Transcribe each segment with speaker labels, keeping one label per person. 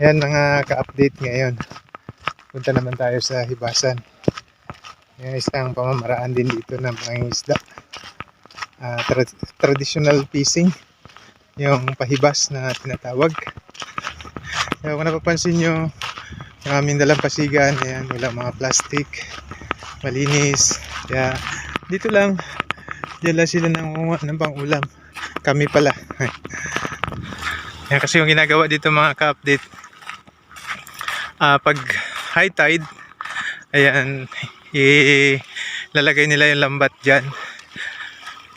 Speaker 1: Ayan mga ka-update ngayon. Punta naman tayo sa Hibasan. Yan isang pamamaraan din dito ng mga isda. Ah, tra- traditional fishing. Yung pahibas na tinatawag. Kaya kung napapansin nyo, yung aming dalang pasigan, ayan, wala mga plastic, malinis. Kaya dito lang, diyan lang sila nangunguha ng pangulam. Kami pala. Yan kasi yung ginagawa dito mga ka-update. Ah, pag high tide, ayan, ilalagay nila yung lambat dyan.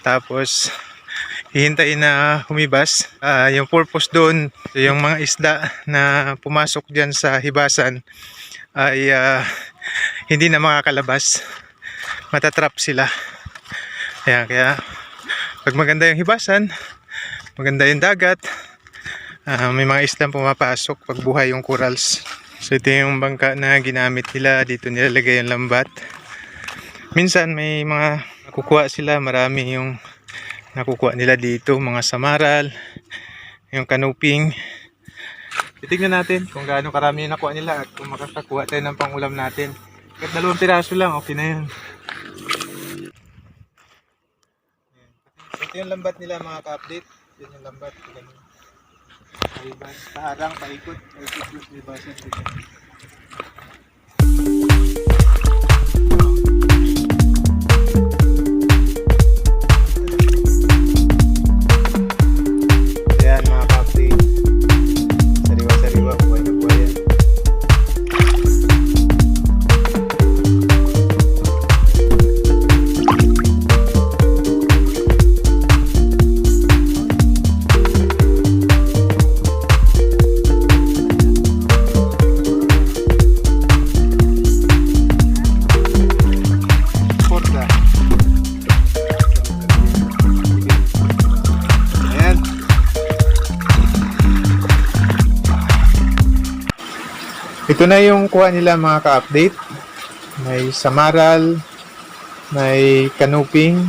Speaker 1: Tapos, hihintayin na humibas. Ah, yung purpose doon, yung mga isda na pumasok dyan sa hibasan ay ah, hindi na makakalabas. Matatrap sila. Ayan, kaya pag maganda yung hibasan, maganda yung dagat, ah, may mga islang pumapasok pag buhay yung corals. So ito yung bangka na ginamit nila, dito nilalagay yung lambat. Minsan may mga nakukuha sila, marami yung nakukuha nila dito, mga samaral, yung kanuping. Titignan natin kung gaano karami yung nakuha nila at kung makakakuha tayo ng pangulam natin. Kahit dalawang piraso lang, okay na yun. Ito yung lambat nila mga ka-update. Yan yung lambat. Ganun. Paibas, paharang, paikot. Paikot yung ibasan dito. Ayan Ito na yung kuha nila mga ka-update. May samaral, may kanuping,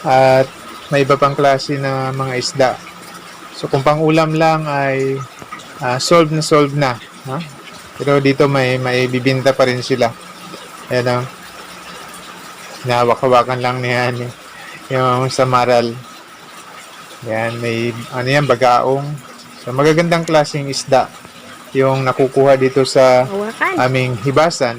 Speaker 1: at may iba pang klase na mga isda. So kung pang ulam lang ay ah, solve na solve na. Ha? Pero dito may may bibinta pa rin sila. Ayan o. Nahawak-hawakan lang niya yan, eh. yung samaral. Yan, may ano yan, bagaong. So magagandang klaseng isda yung nakukuha dito sa aming hibasan.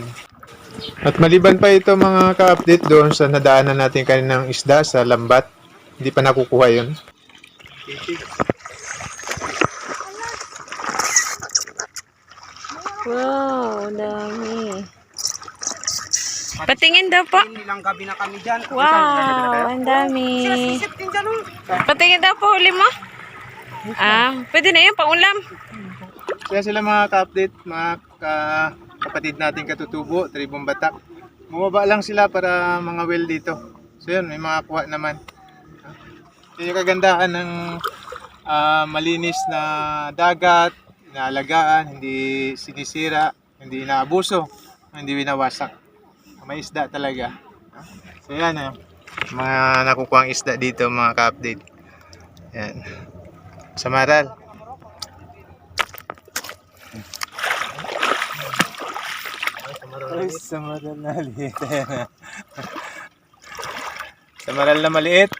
Speaker 1: At maliban pa ito mga ka-update doon sa nadaanan natin kaninang isda sa lambat. Hindi pa nakukuha yun.
Speaker 2: Wow, dami. Patingin daw po.
Speaker 3: Ilang gabi na kami dyan.
Speaker 2: Wow, ang dami.
Speaker 3: Oh.
Speaker 2: Patingin daw po huli mo. Ah, pwede na yun, paulam.
Speaker 1: Kaya sila mga ka-update, mga ka- kapatid natin katutubo, tribong batak. Bumaba lang sila para mga well dito. So yun, may mga kuha naman. Yun yung kagandahan ng ah, malinis na dagat, inaalagaan, hindi sinisira, hindi inaabuso, hindi winawasak. May isda talaga. So yan eh. Mga nakukuha isda dito mga ka-update. Yan. Samaral. Ay, samaral na maliit. Samaral na maliit.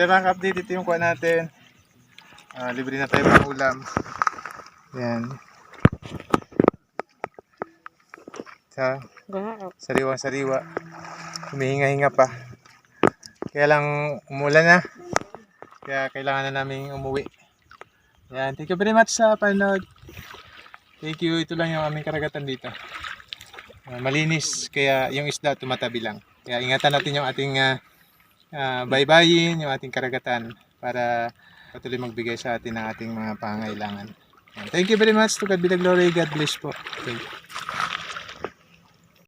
Speaker 1: So mga update ito yung kuha natin. Ah, libre na tayo ng ulam. Yan. Sa sariwa-sariwa. Humihinga-hinga pa. Kaya lang umulan na. Kaya kailangan na namin umuwi. Yan. Thank you very much sa panood. Thank you. Ito lang yung aming karagatan dito. Ah, malinis. Kaya yung isda tumatabi lang. Kaya ingatan natin yung ating ah, ah, baybayin, yung ating karagatan para patuloy magbigay sa atin ng ating mga pangailangan. Thank you very much. To God be the glory. God bless po. Thank you.